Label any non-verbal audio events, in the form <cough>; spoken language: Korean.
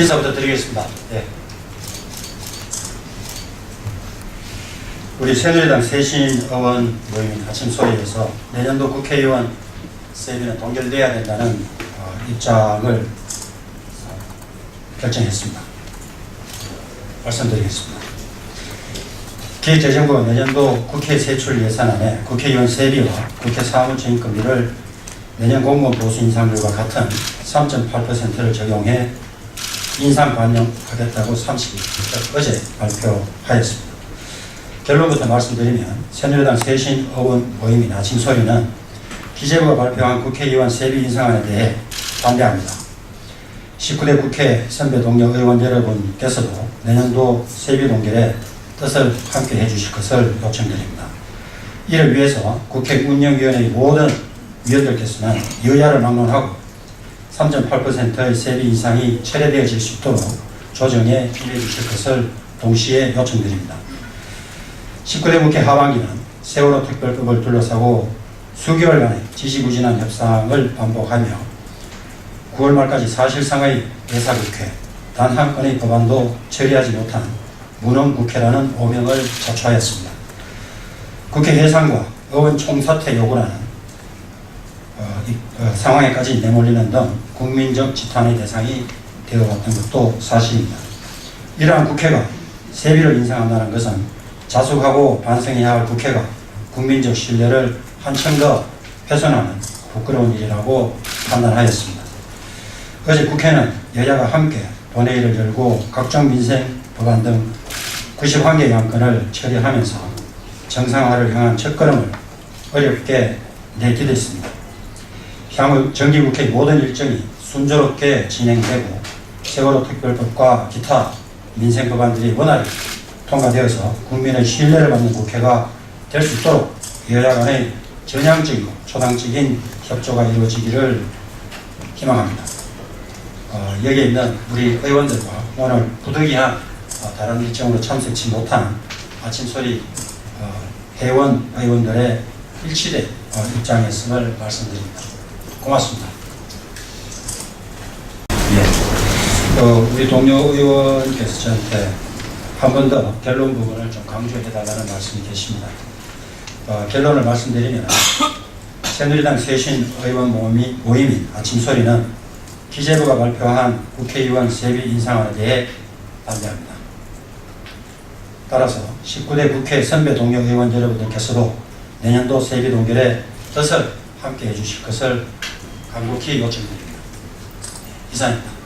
인사부터 드리겠습니다. 네. 우리 새누리당 세신 의원 모임 아침 소리에서 내년도 국회의원 세비는 동결돼야 된다는 어, 입장을 어, 결정했습니다. 말씀드리겠습니다. 기획재정부가 내년도 국회 세출 예산안에 국회의원 세비와 국회 사무총익금리를 내년 공무원 보수 인상률과 같은 3.8%를 적용해 인상 반영하겠다고 30일 어제 발표하였습니다. 결론부터 말씀드리면 새누리당 세신 의원 모임인 아침 소리는 기재부가 발표한 국회의원 세비 인상안에 대해 반대합니다. 19대 국회 선배 동료 의원 여러분께서도 내년도 세비 동결에 뜻을 함께 해주실 것을 요청드립니다. 이를 위해서 국회 운영위원회 모든 위원들께서는 여야를 막론하고 3.8%의 세비 인상이 철회되어질 수 있도록 조정에 임해 주실 것을 동시에 요청드립니다. 19대 국회 하반기는 세월호 특별법을 둘러싸고 수개월간의 지지부진한 협상을 반복하며 9월 말까지 사실상의 예사국회 단 한 건의 법안도 처리하지 못한 무능국회라는 오명을 자초하였습니다. 국회 해산과 의원 총사퇴 요구라는 상황에까지 내몰리는 등 국민적 지탄의 대상이 되어왔던 것도 사실입니다. 이러한 국회가 세비를 인상한다는 것은 자숙하고 반성해야 할 국회가 국민적 신뢰를 한층 더 훼손하는 부끄러운 일이라고 판단하였습니다. 어제 국회는 여야가 함께 본회의를 열고 각종 민생 법안 등 91개 안건을 처리하면서 정상화를 향한 첫걸음을 어렵게 내디뎠습니다. 향후 정기국회 모든 일정이 순조롭게 진행되고 세월호 특별법과 기타 민생 법안들이 원활히 통과되어서 국민의 신뢰를 받는 국회가 될 수 있도록 여야 간의 전향적이고 초당적인 협조가 이루어지기를 희망합니다. 어, 여기에 있는 우리 의원들과 오늘 부득이한 어, 다른 일정으로 참석치 못한 아침 소리 어, 회원 의원들의 일치된 어, 입장이었음을 말씀드립니다. 고맙습니다. 예. 어, 우리 동료 의원께서 저한테 한 번 더 결론 부분을 좀 강조해 달라는 말씀이 계십니다. 어, 결론을 말씀드리면 <coughs> 새누리당 쇄신 의원 모임이, 모임인 아침 소리는 기재부가 발표한 국회의원 세비 인상안에 대해 반대합니다. 따라서 19대 국회 선배 동료 의원 여러분들께서도 내년도 세비 동결에 뜻을 함께 해주실 것을 간곡히 요청드립니다. 이상입니다.